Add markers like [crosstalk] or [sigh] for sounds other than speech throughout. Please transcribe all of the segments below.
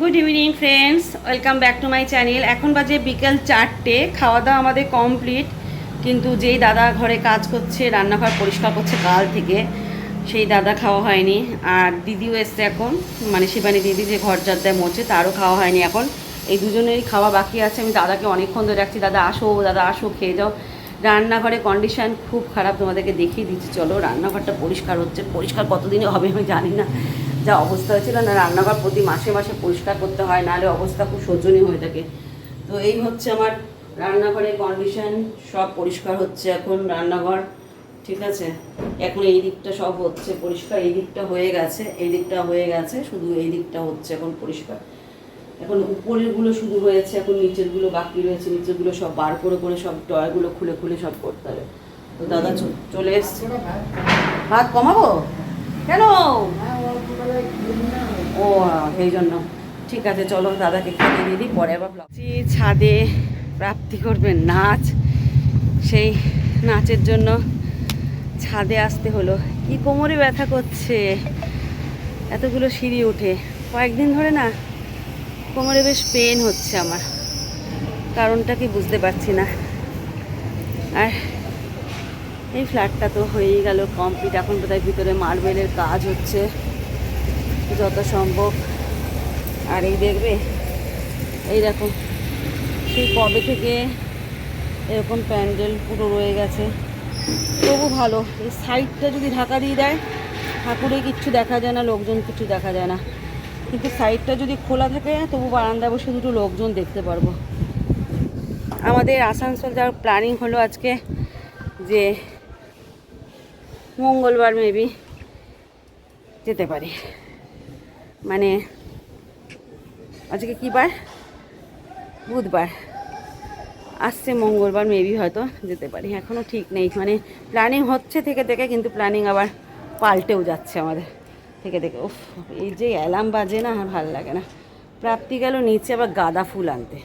Good evening friends welcome back to my channel এখন বাজে বিকেল চারটে। খাওয়া দাওয়া আমাদের কমপ্লিট কিন্তু যেই দাদা ঘরে কাজ করছে, রান্নাঘর পরিষ্কার করছে কাল থেকে, সেই দাদা খাওয়া হয়নি। আর দিদিও এসছে এখন। মানে শিবানী দিদি যে ঘর দেয় মোছে তারও খাওয়া হয়নি এখন। এই দুজনেরই খাওয়া বাকি আছে। আমি দাদাকে অনেকক্ষণ ধরে রাখছি দাদা, আসো দাদা, আসো, খেয়ে যাও। রান্নাঘরে কন্ডিশন খুব খারাপ। তোমাদেরকে দেখিয়ে দিচ্ছি। চলো, রান্নাঘরটা পরিষ্কার হচ্ছে। পরিষ্কার কতদিনে হবে আমি জানি না। যা অবস্থা হয়েছিল, না রান্নাঘর প্রতি মাসে মাসে পরিষ্কার করতে হয়, নাহলে অবস্থা খুব শোচনীয় হয়ে থাকে। তো এই হচ্ছে আমার রান্নাঘরের কন্ডিশন সব পরিষ্কার হচ্ছে এখন, রান্নাঘর ঠিক আছে? এখন এই দিকটা সব হচ্ছে পরিষ্কার, এই দিকটা হয়ে গেছে, এই দিকটা হয়ে গেছে, শুধু এই দিকটা হচ্ছে এখন পরিষ্কার। এখন উপরেরগুলো শুধু হয়েছে, এখন নিচেরগুলো বাকি রয়েছে নিচেরগুলো সব বার করে করে সব টয়গুলো খুলে খুলে সব করতে হবে। তো দাদা চলে এসছে। ভাত কমাবো? কেন? ও এই জন্য। ঠিক আছে, চলো দাদাকে খেতে পরে আবার ছাদে প্রাপ্তি করবে নাচ। সেই নাচের জন্য ছাদে আসতে হলো। কি কোমরে ব্যথা করছে? এতগুলো সিঁড়ি উঠে। কয়েকদিন ধরে না, কোমরে বেশ পেন হচ্ছে আমার। কারণটা কি বুঝতে পারছি না। আর এই ফ্ল্যাটটা তো হয়েই গেল কমপ্লিট এখন বোধহয় ভিতরে মার্বেলের কাজ হচ্ছে, যত সম্ভব। আর এই দেখবে, এই দেখো, সেই কবে থেকে এরকম প্যান্ডেল পুরো রয়ে গেছে। তবু ভালো, এই সাইডটা যদি ঢাকা দিয়ে দেয়, ঠাকুরে কিচ্ছু দেখা যায় না, লোকজন কিছু দেখা যায় না। কিন্তু সাইডটা যদি খোলা থাকে, তবু বারান্দায় বসে দুটো লোকজন দেখতে পারব। আমাদের আসানসোল যাওয়ার প্ল্যানিং হলো আজকে যে মঙ্গলবার মেবি যেতে পারি। মানে আজকে কী বার? বুধবার। আসছে মঙ্গলবার মেবি হয়তো যেতে পারি। এখনও ঠিক নেই। মানে প্ল্যানিং হচ্ছে থেকে থেকে, কিন্তু প্ল্যানিং আবার পাল্টেও যাচ্ছে আমাদের থেকে থেকে। উফ, এই যে অ্যালার্ম বাজে না, আর ভালো লাগে না। প্রাপ্তি গেল নিচে, আবার গাঁদা ফুল আনতে।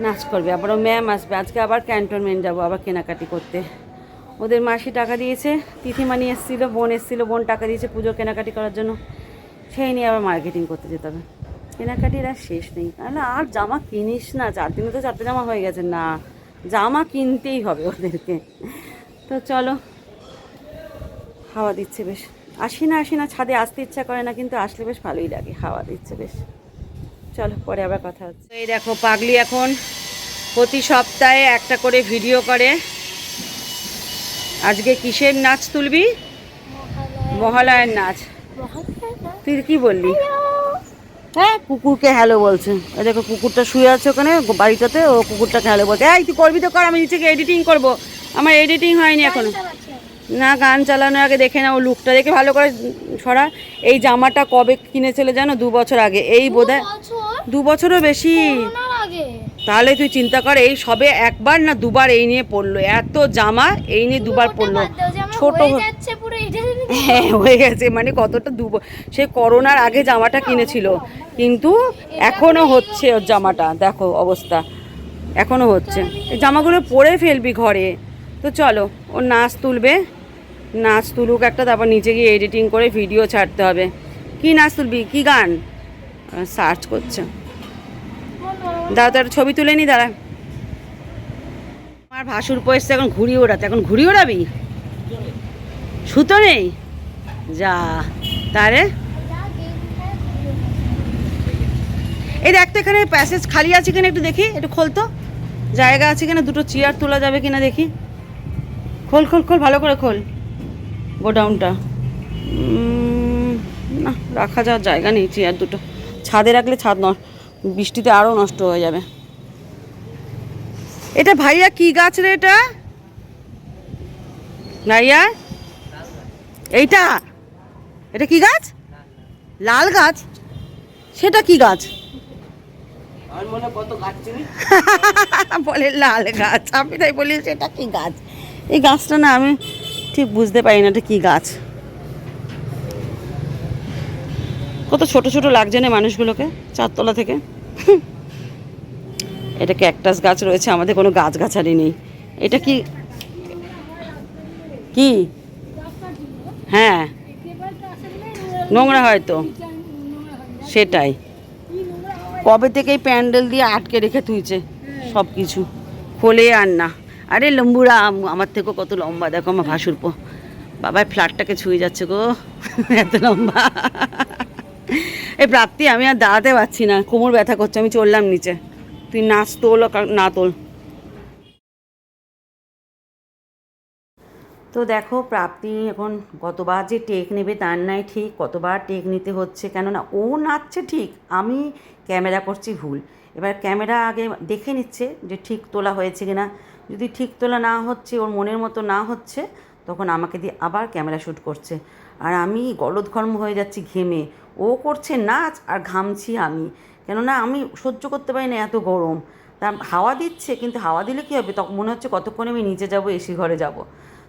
নাচ করবে। আবারও ম্যাম আসবে। আজকে আবার ক্যান্টনমেন্ট যাব, আবার কেনাকাটি করতে। ওদের মাসি টাকা দিয়েছে তিথিমানি এসেছিল, বোন এসেছিল, বোন টাকা দিয়েছে পুজোর কেনাকাটি করার জন্য। সেই নিয়ে আবার মার্কেটিং করতে যেতে হবে। কেনাকাটির আর শেষ নেই। তাহলে আর জামা কিনিস না, চার দিনে তো চারটে জামা হয়ে গেছে। না, জামা কিনতেই হবে ওদেরকে। তো চলো, হাওয়া দিচ্ছে বেশ। আসি না আসি না, ছাদে আসতে ইচ্ছা করে না, কিন্তু আসলে বেশ ভালোই লাগে, হাওয়া দিচ্ছে বেশ। চলো, পরে আবার কথা হচ্ছে। এই দেখো, পাগলি এখন প্রতি সপ্তাহে একটা করে ভিডিও করে। আজকে কিসের নাচ তুলবি? মহালয়ের নাচ। তুই কি বললি? হ্যাঁ কুকুরকে হ্যালো বলছে। এই দেখো কুকুরটা শুয়ে আছে ওখানে বাড়িটাতে ও কুকুরটাকে হ্যালো বলছে। এই তুই করবি তো কর আমি নিচে এডিটিং করব। আমার এডিটিং হয়নি এখনও। না গান চালানোর আগে দেখে না ও লুকটা দেখে ভালো করে সরা। এই জামাটা কবে কিনেছিলে জানো? দু বছর আগে। এই বোধহয় দু বছরও বেশি। তাহলে তুই চিন্তা কর এই সবে একবার না দুবার এই নিয়ে পড়ল? এত জামা এই নিয়ে দুবার পড়ল। ছোট হ্যাঁ হয়ে গেছে মানে কতটা দু সে করোনার আগে জামাটা কিনেছিল। কিন্তু এখনও হচ্ছে ওর জামাটা দেখো অবস্থা। এখনও হচ্ছে। এই জামাগুলো পরে ফেলবি ঘরে। তো চলো ও নাচ তুলবে। নাচ তুলুক একটা তারপর নিচে গিয়ে এডিটিং করে ভিডিও ছাড়তে হবে। কি নাচ তুলবি? কি গান? সার্চ করছে। দাঁড়া তার ছবি তুলে নি, দাঁড়া। আমার ভাসুর পয়সা এখন ঘুড়ি ওড়াতে। এখন ঘুড়ি ওড়াবি? সুতো নেই? যা, তারে। এই দেখ তো, এখানে প্যাসেজ খালি আছে কিনা একটু দেখি, একটু খোলতো জায়গা আছে কিনা, দুটো চেয়ার তোলা যাবে কিনা দেখি। খোল খোল খোল, ভালো করে খোল। গোডাউনটা। না, রাখা যাওয়ার জায়গা নেই চেয়ার দুটো। ছাদে রাখলে ছাদ ন বৃষ্টিতে আরও নষ্ট হয়ে যাবে। এটা ভাইয়া কি গাছ রে এটা? ভাইয়া এইটা? এটা কি গাছ? লাল গাছ? সেটা কি গাছ? [laughs] বলে লাল গাছ। আমি তাই বলি সেটা কি গাছ? এই গাছটা না আমি ঠিক বুঝতে পারি না এটা কি গাছ। কত ছোট ছোট লাগছে না মানুষগুলোকে চারতলা থেকে? এটা ক্যাকটাস গাছ রয়েছে, আমাদের কোনো গাছগাছালি নেই। এটা কি? কি? হ্যাঁ। নোংরা হয়তো সেটাই। কবে থেকেই প্যান্ডেল দিয়ে আটকে রেখে তুইছে সব কিছু খোলে আর না। আরে লম্বুরা আম- আমার থেকেও কত লম্বা, দেখো আমার ভাসুরপো। বাবার ফ্ল্যাটটাকে ছুঁয়ে যাচ্ছে গো, এত লম্বা। এই প্রাপ্তি, আমি আর দাঁড়াতে পারছি না। কোমর ব্যথা করছে, আমি চললাম নিচে। তুই নাচ তোল না তোল। তো দেখো, প্রাপ্তি এখন কতবার যে টেক নেবে তার নাই ঠিক, কতবার টেক নিতে হচ্ছে কেননা ও নাচছে ঠিক, আমি ক্যামেরা করছি ভুল। এবার ক্যামেরা আগে দেখে নিচ্ছে যে ঠিক তোলা হয়েছে কিনা। যদি ঠিক তোলা না হচ্ছে, ওর মনের মতো না হচ্ছে তখন আমাকে দিয়ে আবার ক্যামেরা শ্যুট করছে। আর আমি গলদ গলদঘর্ম হয়ে যাচ্ছি ঘেমে। ও করছে নাচ আর ঘামছি আমি। কেননা আমি সহ্য করতে পারি না এত গরম। তা হাওয়া দিচ্ছে, কিন্তু হাওয়া দিলে কী হবে? তখন মনে হচ্ছে কতক্ষণ আমি নিচে যাব, এসি ঘরে যাব।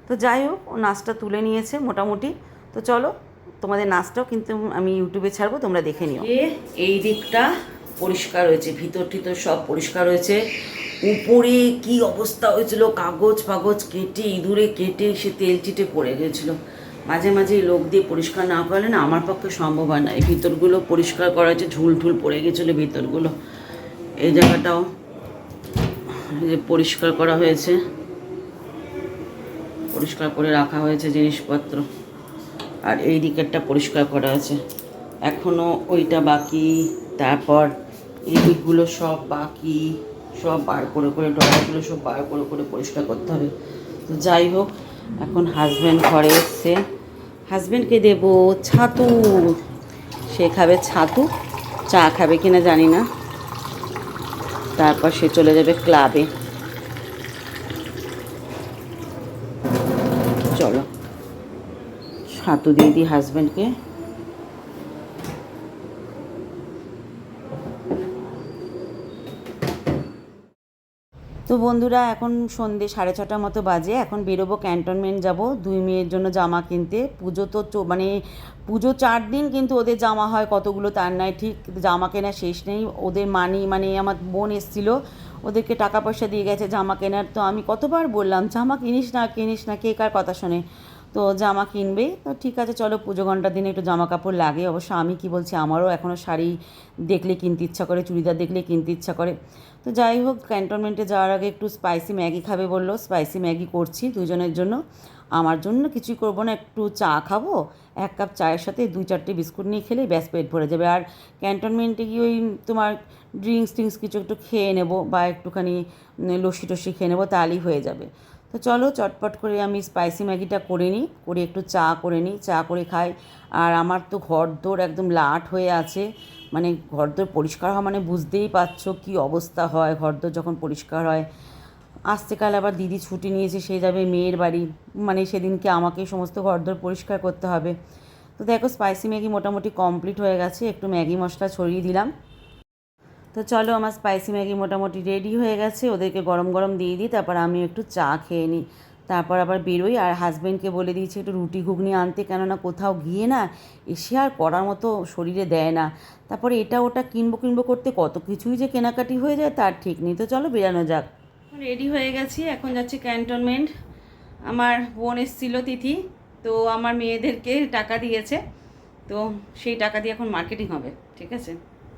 তো যাই হোক, ও নাচটা তুলে নিয়েছে মোটামুটি। তো চলো, তোমাদের নাচটাও কিন্তু আমি ইউটিউবে ছাড়বো, তোমরা দেখে নিও। এই দিকটা পরিষ্কার হয়েছে, ভিতর টিতর সব পরিষ্কার হয়েছে। উপরে কি অবস্থা হয়েছিল, কাগজ ফাগজ কেটে, ইঁদুরে কেটে, সে তেল চিটে পড়ে গেছিল। মাঝে মাঝে লোক দিয়ে পরিষ্কার না করলে না আমার পক্ষে সম্ভব হয় না। এই ভিতরগুলো পরিষ্কার করা হয়েছে, ঝুল ঠুল পড়ে গেছিল ভিতরগুলো। এই জায়গাটাও যে পরিষ্কার করা হয়েছে। পরিষ্কার করে রাখা হয়েছে জিনিসপত্র। আর এই দিকেরটা পরিষ্কার করা আছে। এখনও ওইটা বাকি, তারপর এই দিকগুলো সব বাকি, সব বার করে করে, ড্রয়ারগুলো সব বার করে করে পরিষ্কার করতে হবে। তো যাই হোক, এখন হাজব্যান্ড ঘরে এসছে। হাজব্যান্ডকে দেব ছাতু। সে খাবে ছাতু, চা খাবে কিনা জানি না। তারপর সে চলে যাবে ক্লাবে চলো। ছাতু দিয়ে দিই হাজব্যান্ডকে তো বন্ধুরা, এখন সন্ধে সাড়ে ছটার মতো বাজে। এখন বেরোবো ক্যান্টনমেন্ট যাব। দুই মেয়ের জন্য জামা কিনতে। পুজো তো মানে পুজো চার দিন কিন্তু ওদের জামা হয়, কতগুলো তার নাই, ঠিক জামা কেনা শেষ নেই। ওদের মানি মানে আমার বোন এসেছিল, ওদেরকে টাকা পয়সা দিয়ে গেছে জামা কেনার। তো আমি কতবার বললাম, জামা কিনিস না কিনিস না, কে কার কথা শোনে? তো জামা কিনবে। তো ঠিক আছে, চলো পুজো ঘণ্টার দিনে একটু জামা কাপড় লাগে। অবশ্য আমি কি বলছি, আমারও এখনও শাড়ি দেখলে কিনতে ইচ্ছা করে, চুড়িদার দেখলে কিনতে ইচ্ছা করে। তো যাই হোক ক্যান্টনমেন্টে যাওয়ার আগে একটু স্পাইসি ম্যাগি খাবে বলল। স্পাইসি ম্যাগি করছি দুজনের জন্য। আমার জন্য কিছুই করব না, একটু চা খাব, এক কাপ চায়ের সাথে দুই চারটে বিস্কুট নিয়ে খেলেই ব্যাস পেট ভরে যাবে। আর ক্যান্টনমেন্টে গিয়ে ওই তোমার ড্রিঙ্কস টিঙ্কস কিছু একটু খেয়ে নেব বা একটুখানি লস্যি টস্যি খেয়ে নেব, তাহলেই হয়ে যাবে। তো চলো চটপট করে আমি স্পাইসি ম্যাগিটা করে নিই, করে একটু চা করে নিই, চা করে খাই। আর আমার তো ঘর দোর একদম লাট হয়ে আছে মানে ঘর ঘরদোর পরিষ্কার হওয়া মানে বুঝতেই পারছ কী অবস্থা হয়, ঘরদোর যখন পরিষ্কার হয়। আসতেকাল আবার দিদি ছুটি নিয়েছে, সে যাবে মেয়ের বাড়ি মানে সেদিনকে আমাকে সমস্ত ঘর ঘরদোর পরিষ্কার করতে হবে। তো দেখো স্পাইসি ম্যাগি মোটামুটি কমপ্লিট হয়ে গেছে, একটু ম্যাগি মশলা ছড়িয়ে দিলাম। তো চলো আমার স্পাইসি ম্যাগি মোটামুটি রেডি হয়ে গেছে, ওদেরকে গরম গরম দিয়ে দিই, তারপর আমি একটু চা খেয়ে নিই। তারপর আবার বেরোই, আর হাজব্যান্ডকে বলে দিয়েছি একটু রুটি ঘুগনি আনতে, কেননা কোথাও গিয়ে না এসে আর করার মতো শরীরে দেয় না। তারপরে এটা ওটা কিনবো কিনবো করতে কত কিছুই যে কেনাকাটি হয়ে যায় তার ঠিক নেই। তো চলো বেরানো যাক। রেডি হয়ে গেছি, এখন যাচ্ছি ক্যান্টনমেন্ট আমার বোন এসেছিল তিথি, তো আমার মেয়েদেরকে টাকা দিয়েছে, তো সেই টাকা দিয়ে এখন মার্কেটিং হবে, ঠিক আছে?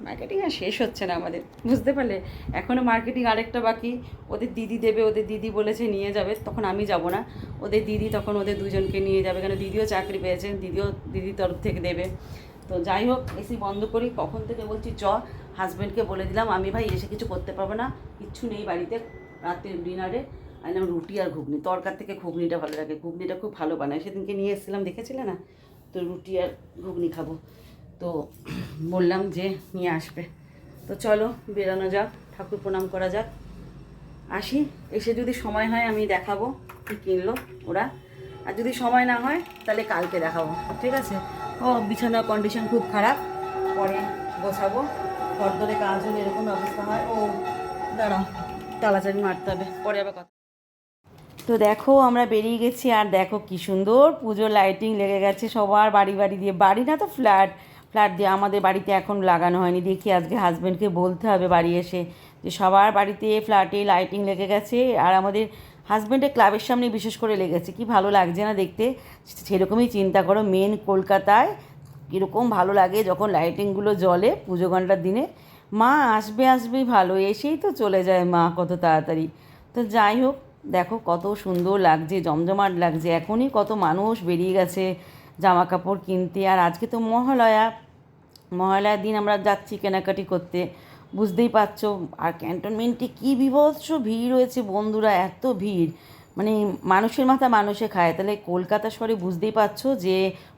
মার্কেটিং আর শেষ হচ্ছে না আমাদের। বুঝতে পারলে? এখনও মার্কেটিং আরেকটা বাকি। ওদের দিদি দেবে, ওদের দিদি বলেছে নিয়ে যাবে, তখন আমি যাব না। ওদের দিদি তখন ওদের দুজনকে নিয়ে যাবে, কেন দিদিও চাকরি পেয়েছে, দিদিও দিদির তরফ থেকে দেবে। তো যাই হোক এসি বন্ধ করি, কখন থেকে বলছি, চ হাজব্যান্ডকে বলে দিলাম, আমি ভাই এসে কিছু করতে পারব না, কিচ্ছু নেই বাড়িতে, রাতের ডিনারে আনলাম রুটি আর ঘুগনি, তরকার থেকে ঘুগনিটা ভালো লাগে, ঘুগনিটা খুব ভালো বানায়, সেদিনকে নিয়ে এসেছিলাম, দেখেছিলে না? তো রুটি আর ঘুগনি খাব। তো বললাম যে নিয়ে আসবে। তো চলো, বেরানো যাক, ঠাকুর প্রণাম করা যাক। আসি, এসে যদি সময় হয় আমি দেখাবো কী কিনলো ওরা। আর যদি সময় না হয়, তাহলে কালকে দেখাবো, ঠিক আছে? ও বিছানার কন্ডিশন খুব খারাপ, পরে বসাবো ঘর ধরে কাজ হলে এরকম অবস্থা হয়। ও দাঁড়াও তালাচারি মারতে হবে, পরে আবার কথা। তো দেখো, আমরা বেরিয়ে গেছি, আর দেখো কি সুন্দর, পুজোর লাইটিং লেগে গেছে সবার, বাড়ি বাড়ি দিয়ে। বাড়ি না তো ফ্ল্যাট ফ্ল্যাট দিয়ে আমাদের বাড়িতে এখন লাগানো হয়নি। দেখি আজকে হাজব্যান্ডকে বলতে হবে বাড়ি এসে যে সবার বাড়িতে ফ্ল্যাটে লাইটিং লেগে গেছে আর আমাদের হাজব্যান্ডের ক্লাবের সামনে বিশেষ করে লেগেছে। কি ভালো লাগছে না দেখতে? সেরকমই চিন্তা করো মেন কলকাতায় কীরকম ভালো লাগে যখন লাইটিংগুলো জ্বলে পুজো ঘণ্টার দিনে। মা আসবে আসবেই ভালো, এসেই তো চলে যায় মা কত তাড়াতাড়ি। তো যাই হোক, দেখো কত সুন্দর লাগছে, জমজমাট লাগছে, এখনই কত মানুষ বেরিয়ে গেছে জামা কাপড় কিনতে। আর আজকে তো মহালয়া মহালয়ার দিন আমরা যাচ্ছি কেনাকাটি করতে। বুঝতেই পারছ, আর ক্যান্টনমেন্টে কী বিভৎস ভিড় রয়েছে বন্ধুরা, এত ভিড়। মানে মানুষের মাথা মানুষে খায়। তাহলে কলকাতা শহরে বুঝতেই পারছ যে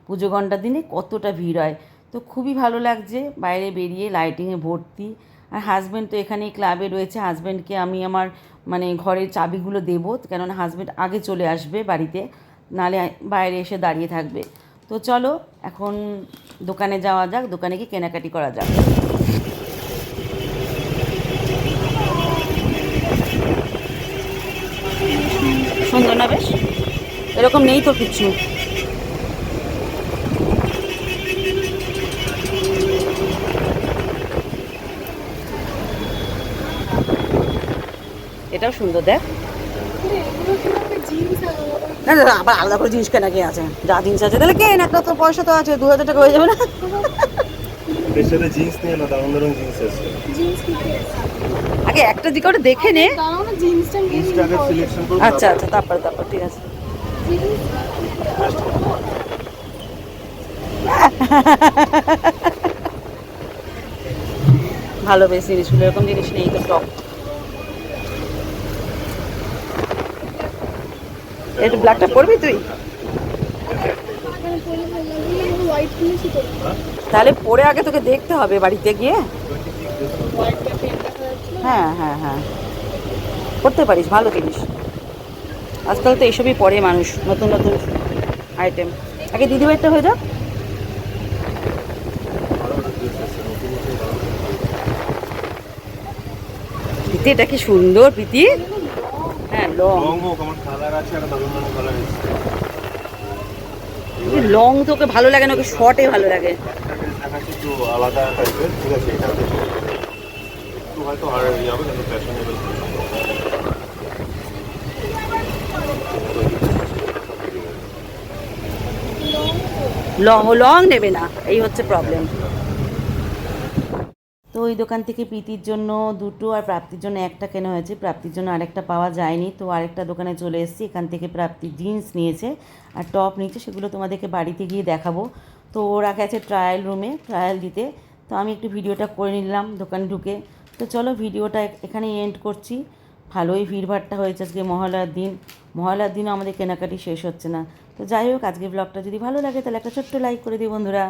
পুজো ঘণ্টার দিনে কতটা ভিড় হয়। তো খুবই ভালো লাগছে, বাইরে বেরিয়ে লাইটিংয়ে ভর্তি। আর হাজব্যান্ড তো এখানেই ক্লাবে রয়েছে। হাজব্যান্ডকে আমি আমার মানে ঘরের চাবিগুলো দেবো, কেননা হাজব্যান্ড আগে চলে আসবে বাড়িতে। নালে বাইরে এসে দাঁড়িয়ে থাকবে। তো চলো, এখন দোকানে যাওয়া যাক, দোকানে গিয়ে কেনাকাটি করা যাক। সুন্দর না বেশ? এরকম নেই তো কিছু। এটাও সুন্দর, দেখ। না আবার আলাদা করে জিনিস কেনা কে আছে। যা জিনিস আছে তাহলে কেন? একটা তো পয়সা তো আছে দু হাজার টাকা হয়ে যাবে না। জিন্স নিয়ে না দারুণ দারুণ জিন্স আছে। আগে একটা দিকে ওটা দেখে নে। আচ্ছা আচ্ছা তারপরে তারপর ঠিক আছে। ভালো বেশ জিনিসগুলো এরকম জিনিস নেই তো টপ একটু ব্ল্যাকটা পরবি তুই? তাহলে পরে আগে তোকে দেখতে হবে বাড়িতে গিয়ে। হ্যাঁ হ্যাঁ হ্যাঁ। করতে পারিস, ভালো জিনিস। আজকাল তো এইসবই পরে মানুষ, নতুন নতুন আইটেম আগে দিদিভাইটা হয়ে যাক এটা কি সুন্দর, প্রীতি। লং লং হোক আমার কালার আছে একটা দারুণ দারুণ কালার আছে লং তোকে ভালো লাগে না ওকে শর্টে ভালো লাগে। দেখাচ্ছি একটু আলাদা টাইপের ঠিক আছে? এটা দেখো। একটু হয়তো হার্ড হয়ে যাবে কিন্তু ফ্যাশনেবল লং লং নেবে না এই হচ্ছে প্রবলেম তো ওই দোকান থেকে প্রীতির জন্য দুটো আর প্রাপ্তির জন্য একটা কেনা হয়েছে। প্রাপ্তির জন্য আরেকটা পাওয়া যায়নি। তো আরেকটা দোকানে চলে এসেছি। এখান থেকে প্রাপ্তি জিন্স নিয়েছে আর টপ নিয়েছে। সেগুলো তোমাদেরকে বাড়িতে গিয়ে দেখাবো। তো ওরা গেছে ট্রায়াল রুমে ট্রায়াল দিতে। তো আমি একটু ভিডিওটা করে নিলাম দোকানে ঢুকে। তো চলো ভিডিওটা এখানেই এন্ড করছি। ভালোই ভিড়ভাড়টা হয়েছে আজকে মহালয়ার দিন। মহালয়ার দিনও আমাদের কেনাকাটি শেষ হচ্ছে না। তো যাই হোক আজকে ব্লগটা যদি ভালো লাগে তাহলে একটা ছোট্ট লাইক করে দিই বন্ধুরা।